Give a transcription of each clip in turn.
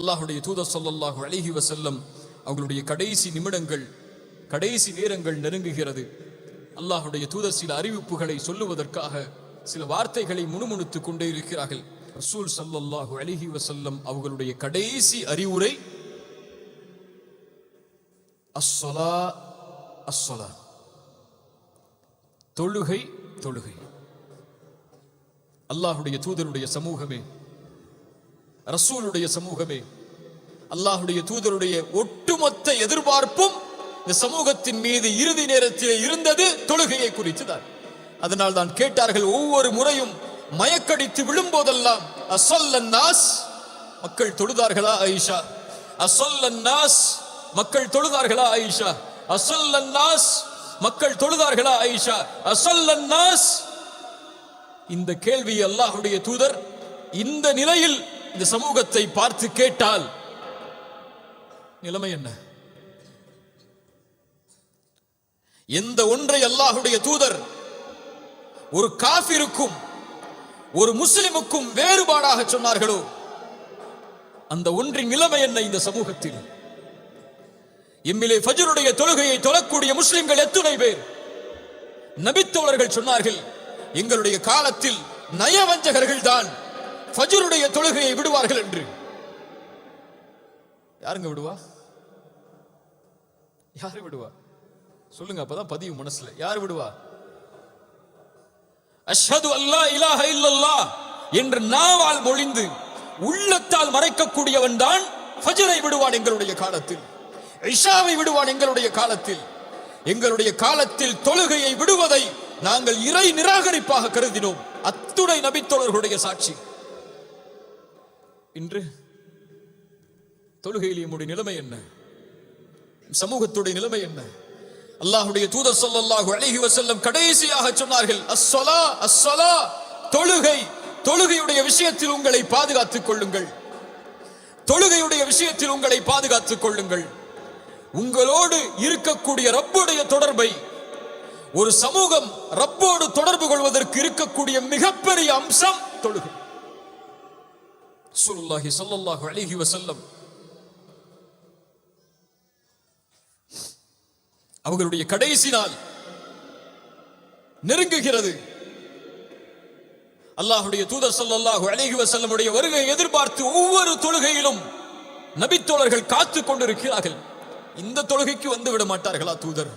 அல்லாஹுடைய தூதர் சொல்லல்லாஹு அழகி வசல்லம் அவங்களுடைய கடைசி நிமிடங்கள் கடைசி நேரங்கள் நெருங்குகிறது. அல்லாஹுடைய தூதர் சில அறிவிப்புகளை சொல்லுவதற்காக சில வார்த்தைகளை முணுமுணுத்துக் கொண்டே இருக்கிறார்கள். ரசூல் சல்லல்லாஹு அலைஹி வசல்லம் அவர்களுடைய கடைசி அறிவுரை அஸ்ஸலா அஸ்ஸலா தொழுகை தொழுகை. அல்லாஹுடைய தூதருடைய சமூகமே ரசூலுடைய சமூகமே அல்லாஹுடைய தூதருடைய ஒட்டுமொத்த எதிர்பார்ப்பும் இந்த சமூகத்தின் மீது இறுதி நேரத்தில் இருந்தது தொழுகையை குறித்து தான் அதனால் தான் கேட்டார்கள் ஒவ்வொரு முறையும் மயக்கடித்து விழும்போதெல்லாம் அசல்லன் மக்கள் தொழுதார்களா ஆயிஷா? அசல்லன் மக்கள் தொழுதார்களா ஆயிஷா? அசல்லன் மக்கள் தொழுதார்களா ஆயிஷா? அசல்லன் இந்த கேள்வி அல்லாஹுடைய தூதர் இந்த நிலையில் இந்த சமூகத்தை பார்த்து கேட்டால் நிலைமை என்ன? எந்த ஒன்றை அல்லாஹுடைய தூதர் ஒரு காஃபிருக்கும் ஒரு முஸ்லிமுக்கும் வேறுபாடாக சொன்னார்களோ அந்த ஒன்றின் நிலைமை என்ன இந்த சமூகத்தில்? எம்மிலே ஃபஜருடைய தொழுகையை தொழக்கூடிய முஸ்லிம்கள் எத்துணை பேர். நபித்தோழர்கள் சொன்னார்கள் எங்களுடைய காலத்தில் நயவஞ்சகர்கள் தான் ஃபஜ்ருடைய தொழுகையை விடுவார்கள் என்று. யாருங்க விடுவா? யாரு விடுவா? சொல்லுங்க அப்பதான் பதிவு மனசுல. யார் விடுவா? அஷ்ஹது அல்லா இலாஹ இல்லல்லா என்று நாவால் மொழிந்து உள்ளத்தால் மறைக்கக்கூடியவன் தான் ஃபஜ்ரை விடுவான் எங்களுடைய காலத்தில். இஷாவை விடுவான் எங்களுடைய காலத்தில். எங்களுடைய காலத்தில் தொழுகையை விடுவதை நாங்கள் இறை நிராகரிப்பாக கருதினோம். அத்துணை நபித்தோழர்களுடைய சாட்சி. இன்று தொழுகையில் நம்முடைய நிலைமை என்ன? சமூகத்துடைய நிலைமை என்ன? அல்லாஹுடைய தூதர் சொல்லல்லாஹு அலைஹி வஸல்லம் கடைசியாக சொன்னார்கள் அஸ்ஸலா அஸ்ஸலா தொழுகை தொழுகையுடைய விஷயத்தில் உங்களை பாதுகாத்துக் கொள்ளுங்கள். தொழுகையுடைய விஷயத்தில் உங்களை பாதுகாத்துக் கொள்ளுங்கள். உங்களோடு இருக்கக்கூடிய ரப்புடைய தொடர்பை ஒரு சமூகம் ரப்போடு தொடர்பு கொள்வதற்கு இருக்கக்கூடிய மிகப்பெரிய அம்சம் தொழுகை. ரசூலுல்லாஹி ஸல்லல்லாஹு அலிஹி வசல்லம் அவர்களுடைய கடைசி நாள் நெருங்குகிறது. அல்லாஹுடைய தூதர் ஸல்லல்லாஹு அலைஹி உடைய வருகை எதிர்பார்த்து ஒவ்வொரு தொழுகையிலும் நபித்தோழர்கள் காத்துக் கொண்டிருக்கிறார்கள். இந்த தொழுகைக்கு வந்து விட மாட்டார்களா தூதர்?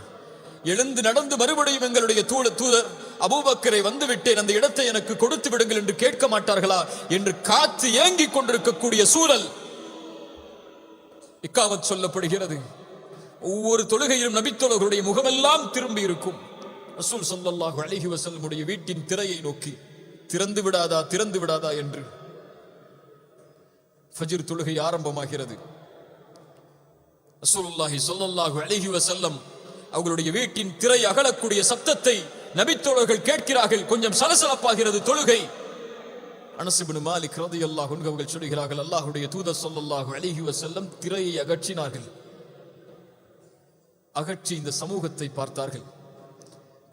எழுந்து நடந்து மறுபடியும் எங்களுடைய தூள தூதர் அபூபக்கரை வந்து விட்டேன் அந்த இடத்தை எனக்கு கொடுத்து விடுங்கள் என்று கேட்க மாட்டார்களா என்று காத்து ஏங்கிக் கொண்டிருக்கக்கூடிய சூழல் இக்காவத் சொல்லப்படுகிறது. ஒவ்வொரு தொழுகையிலும் நபித்தோழர்களுடைய முகமெல்லாம் திரும்பி இருக்கும். ரசூல் ஸல்லல்லாஹு அழகி வசல்முடைய வீட்டின் திரையை நோக்கி திறந்து விடாதா திறந்து விடாதா என்று ஃபஜிர் தொழுகை ஆரம்பமாகிறது. ரசூலுல்லாஹி சொல்லல்லாஹு அழகி வசல்லம் அவர்களுடைய வீட்டின் திரை அகலக்கூடிய சத்தத்தை நபித்தோழர்கள் கேட்கிறார்கள் கொஞ்சம் சலசலப்பாகிறது தொழுகை. அனசிபின் மாலிக் ரதி அல்லாஹ் அவர்கள் சொல்கிறார்கள் அல்லாஹுடைய தூத ஸல்லல்லாஹு அலைஹி வஸல்லம் திரையை அகற்றினார்கள். அகற்றி இந்த சமூகத்தை பார்த்தார்கள்.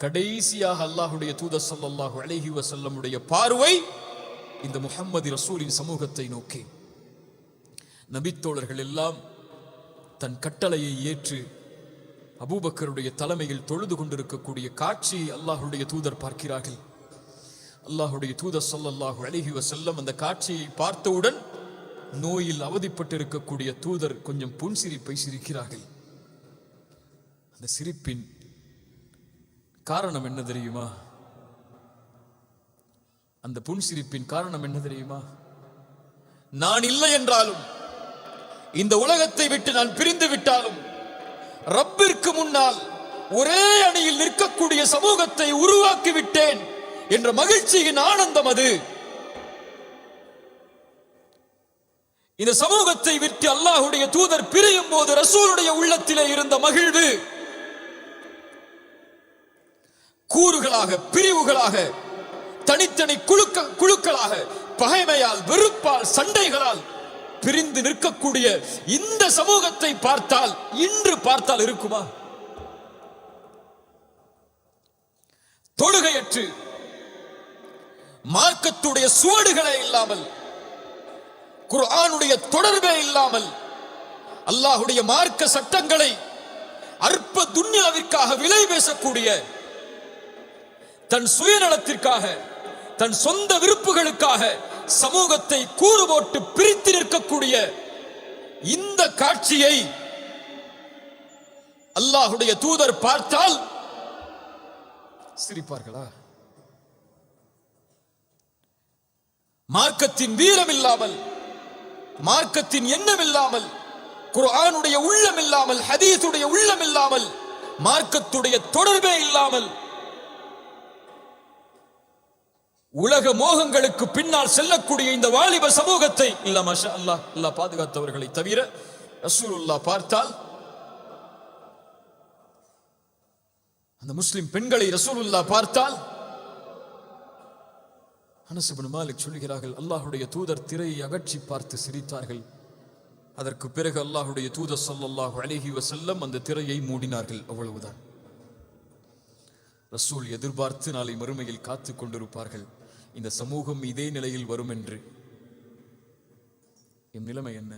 கடைசியாக அல்லாஹ்வுடைய தூத ஸல்லல்லாஹு அலைஹி வஸல்லமுடைய பார்வை இந்த முகம்மது ரசூலின் சமூகத்தை நோக்கி. நபித்தோழர்கள் எல்லாம் தன் கட்டளையை ஏற்று அபூபக்கருடைய தலைமையில் தொழுது கொண்டிருக்கக்கூடிய காட்சியை அல்லாஹுடைய தூதர் பார்க்கிறார்கள். அல்லாஹுடைய தூதர் சொல்லல்லாஹு அலைஹி செல்லம் அந்த காட்சியை பார்த்தவுடன் நோயில் அவதிப்பட்டிருக்கக்கூடிய தூதர் கொஞ்சம் புன்சிரிப்பை சிரிக்கிறார்கள் அந்த சிரிப்பின் காரணம் என்ன தெரியுமா? அந்த புன்சிரிப்பின் காரணம் என்ன தெரியுமா? நான் இல்லை என்றாலும் இந்த உலகத்தை விட்டு நான் பிரிந்து விட்டாலும் ரப்பிற்கு முன்னால் ஒரே அணியில் நிற்கக்கூடிய சமூகத்தை உருவாக்கி விட்டேன் என்ற மகிழ்ச்சியின் ஆனந்தம் அது. இந்த சமூகத்தை விட்டு அல்லாஹுடைய தூதர் பிரியும் போது ரசூலுடைய உள்ளத்திலே இருந்த மகிழ்வு கூறுகளாக பிரிவுகளாக தனித்தனி குழுக்க குழுக்களாக பகைமையால் வெறுப்பால் சண்டைகளால் பிரிந்து நிற்கக்கூடிய இந்த சமூகத்தை பார்த்தால் இன்று பார்த்தால் இருக்குமா? தொழுகையற்று மார்க்கத்துடைய சுவடுகளே இல்லாமல் குர்ஆனுடைய தொடர்பே இல்லாமல் அல்லாஹுடைய மார்க்க சட்டங்களை அற்ப துன்யாவிற்காக விலை பேசக்கூடிய தன் சுயநலத்திற்காக தன் சொந்த விருப்புகளுக்காக சமூகத்தை கூறு போட்டு பிரித்து நிற்கக்கூடிய இந்த காட்சியை அல்லாஹுடைய தூதர் பார்த்தால் சிரிப்பார்களா? மார்க்கத்தின் வீரம் இல்லாமல் மார்க்கத்தின் எண்ணம் இல்லாமல் குர்ஆனுடைய உள்ளம் இல்லாமல் ஹதீஸுடைய உள்ளம் இல்லாமல் மார்க்கத்துடைய தொடர்பே இல்லாமல் உலக மோகங்களுக்கு பின்னால் செல்லக்கூடிய இந்த வாலிப சமூகத்தை இல்ல மஷா அல்லாஹ் அல்லாஹ் பாதுகாத்தவர்களை தவிர ரசூலுல்லாஹ் பார்த்தால் அந்த முஸ்லிம் பெண்களை ரசூலுல்லா பார்த்தால் அனஸ் மாலிக் சொல்கிறார்கள் அல்லாஹுடைய தூதர் திரையை அகற்றி பார்த்து சிரித்தார்கள். அதற்கு பிறகு அல்லாஹுடைய தூதர் ஸல்லல்லாஹு அழகி வசல்லம் அந்த திரையை மூடினார்கள். அவ்வளவுதான். ரசூல் எதிர்பார்த்து நாளை மறுமையில் காத்து கொண்டிருப்பார்கள். இந்த சமூகம் இதே நிலையில் வரும் என்று என் நிலைமை என்ன?